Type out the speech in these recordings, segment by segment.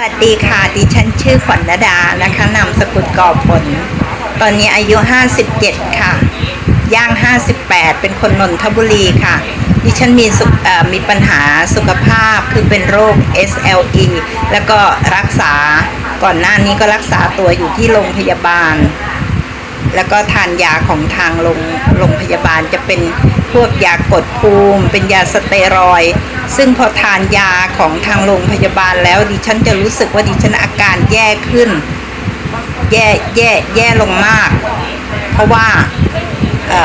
สวัสดีค่ะ ดิฉันชื่อขวัญนดา นะคะ นามสกุลกอบผล ตอนนี้อายุ 57 ค่ะ ย่าง 58 เป็นคนนนทบุรีค่ะ ดิฉันมีสุขมีปัญหาสุขภาพ คือเป็นโรค SLE แล้วก็รักษา ก่อนหน้านี้ก็รักษาตัวอยู่ที่โรงพยาบาล แล้วก็ทานยาของทางโรงโรงพยาบาลจะเป็นพวกยากดภูมิ เป็นยาสเตียรอย ซึ่งพอทานยาของทางโรงพยาบาลแล้วดิฉันจะรู้สึกว่าดิฉันอาการแย่ขึ้น แย่แย่แย่ลงมาก เพราะว่าเอ่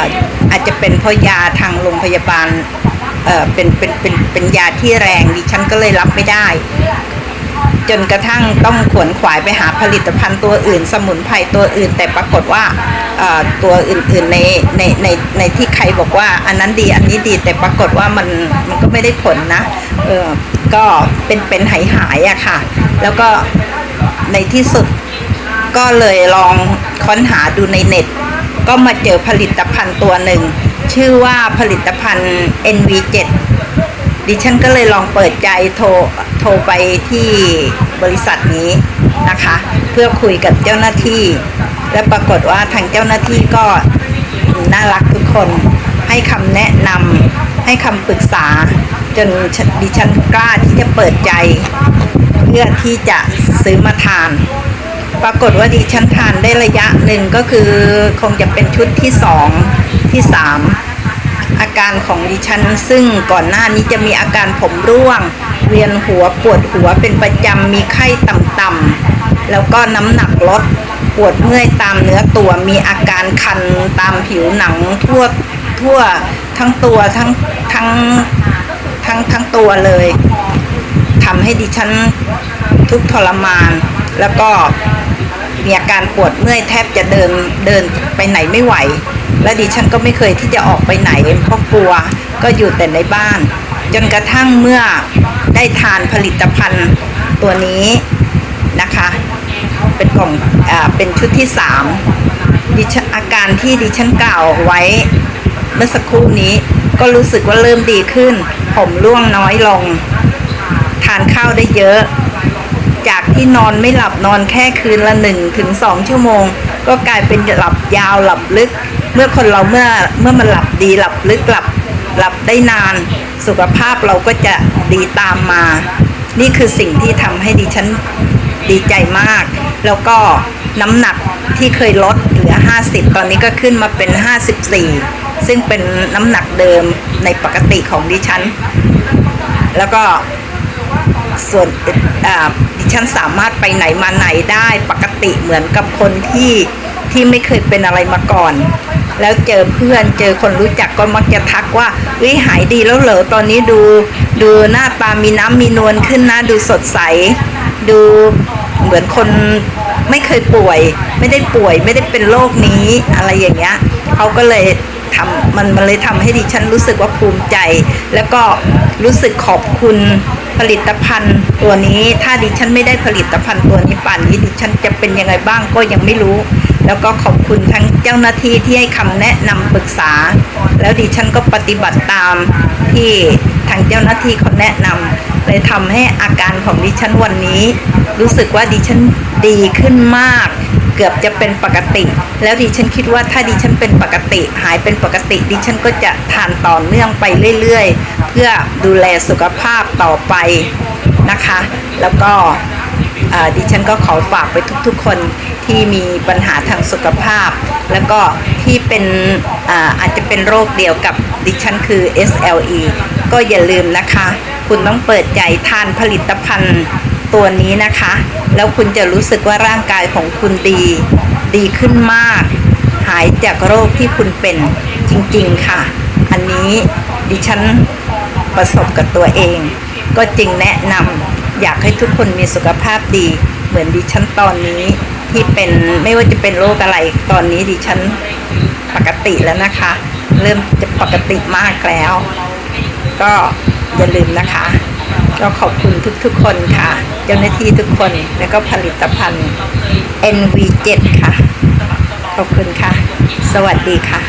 อาจจะเป็นเพราะยาทางโรงพยาบาลเอ่อเป็นเป็นเป็นเป็นยาที่แรงดิฉันก็เลยรับไม่ได้ จนกระทั่งต้องขวนขวายไปหาผลิตภัณฑ์ตัวอื่น สมุนไพรตัวอื่น แต่ปรากฏว่าตัวอื่นๆในในในในที่ใครบอกว่า อันนั้นดีอันนี้ดีแต่ปรากฏว่ามันมันก็ไม่ได้ผลนะเออก็เป็นเป็นหายหายๆอะค่ะ แล้วก็ในที่สุดก็เลยลองค้นหาดูในเน็ต ก็มาเจอผลิตภัณฑ์ตัวหนึ่ง ชื่อว่าผลิตภัณฑ์ NV7 ดิฉันก็เลยลองเปิดใจโทรโทรไปที่บริษัทนี้นะคะ เพื่อคุยกับเจ้าหน้าที่ และปรากฏว่าทางเจ้าหน้าที่ก็น่ารักทุกคนให้คำแนะนำให้คำปรึกษา จนดิฉันกล้าที่จะเปิดใจ เพื่อที่จะซื้อมาทาน ปรากฏว่าดิฉันทานได้ระยะหนึ่งก็คือคงจะเป็นชุดที่สองที่สาม อาการของดิฉันซึ่งก่อนหน้านี้จะมีอาการผมร่วง เวียนหัวปวดหัวเป็นประจำมีไข้ต่ำๆแล้วก็น้ำหนักลดปวดเมื่อยตามเนื้อตัวมีอาการคันตามผิวหนังทั่วทั่วทั้งตัวทั้งทั้งทั้งทั้งตัวเลยทำให้ดิฉันทุกทรมาน แล้วก็มีอาการปวดเมื่อยแทบจะเดินเดินไปไหนไม่ไหว และดิฉันก็ไม่เคยที่จะออกไปไหนเพราะกลัวก็อยู่แต่ในบ้าน จนกระทั่งเมื่อได้ทานผลิตภัณฑ์ตัวนี้นะคะ เป็นกล่องอ่าเป็นชุดที่สามดิฉันอาการที่ดิฉันกล่าวไว้เมื่อสักครู่นี้ก็รู้สึกว่าเริ่มดีขึ้น ผมร่วงน้อยลง ทานข้าวได้เยอะ จากที่นอนไม่หลับนอนแค่คืนละหนึ่งถึงสองชั่วโมง ก็กลายเป็นหลับยาวหลับลึก เมื่อคนเราเมื่อเมื่อมันหลับดีหลับลึกหลับหลับได้นาน สุขภาพเราก็จะดีตามมา นี่คือสิ่งที่ทำให้ดิฉันดีใจมาก แล้วก็น้ำหนักที่เคยลดเหลือ 50 ตอนนี้ก็ขึ้นมาเป็น 54 ซึ่งเป็นน้ำหนักเดิมในปกติของดิฉัน แล้วก็ส่วนดิฉันสามารถไปไหนมาไหนได้ปกติเหมือนกับคนที่ที่ไม่เคยเป็นอะไรมาก่อน แล้วเจอเพื่อนเจอคนรู้จักก็มักจะทักว่าวิหายดีแล้วเหรอตอนนี้ดู ดูหน้าตามีน้ำมีนวลขึ้นนะดูสดใส ดูเหมือนคนไม่เคยป่วย ไม่ได้ป่วยไม่ได้เป็นโรคนี้อะไรอย่างเงี้ยเขาก็เลยทำมันมันเลยทำให้ดิฉันรู้สึกว่าภูมิใจ แล้วก็รู้สึกขอบคุณผลิตภัณฑ์ตัวนี้ ถ้าดิฉันไม่ได้ผลิตภัณฑ์ตัวนี้ป่านนี้ดิฉันจะเป็นยังไงบ้างก็ยังไม่รู้ แล้วก็ขอบคุณทั้งเจ้าหน้าที่ที่ให้คำแนะนำปรึกษา แล้วดิฉันก็ปฏิบัติตามที่ทางเจ้าหน้าที่เขาแนะนำเลยทำให้อาการของดิฉันวันนี้ รู้สึกว่าดิฉันดีขึ้นมาก เกือบจะเป็นปกติ แล้วดิฉันคิดว่าถ้าดิฉันเป็นปกติ หายเป็นปกติ ดิฉันก็จะทานต่อเนื่องไปเรื่อย ๆ เพื่อดูแลสุขภาพต่อไปนะคะ แล้วก็ ดิฉันก็ขอฝากไปทุกๆคนที่มีปัญหาทางสุขภาพ แล้วก็ที่เป็นอาอาจจะเป็นโรคเดียวกับดิฉันคือ SLE ก็อย่าลืมนะคะ คุณต้องเปิดใจทานผลิตภัณฑ์ตัวนี้นะคะ แล้วคุณจะรู้สึกว่าร่างกายของคุณดี ดีขึ้นมาก หายจากโรคที่คุณเป็นจริงๆค่ะ อันนี้ดิฉันประสบกับตัวเอง ก็จึงแนะนำ อยากให้ทุกคนมีสุขภาพดี เหมือนดิฉันตอนนี้ที่เป็นไม่ว่าจะเป็นโรคอะไรตอนนี้ดิฉันปกติแล้วนะคะ เริ่มจะปกติมากแล้ว ก็อย่าลืมนะคะ ก็ขอบคุณทุกๆคนค่ะ เจ้าหน้าที่ทุกคนแล้วก็ผลิตภัณฑ์ NV7 ค่ะ ขอบคุณค่ะ สวัสดีค่ะ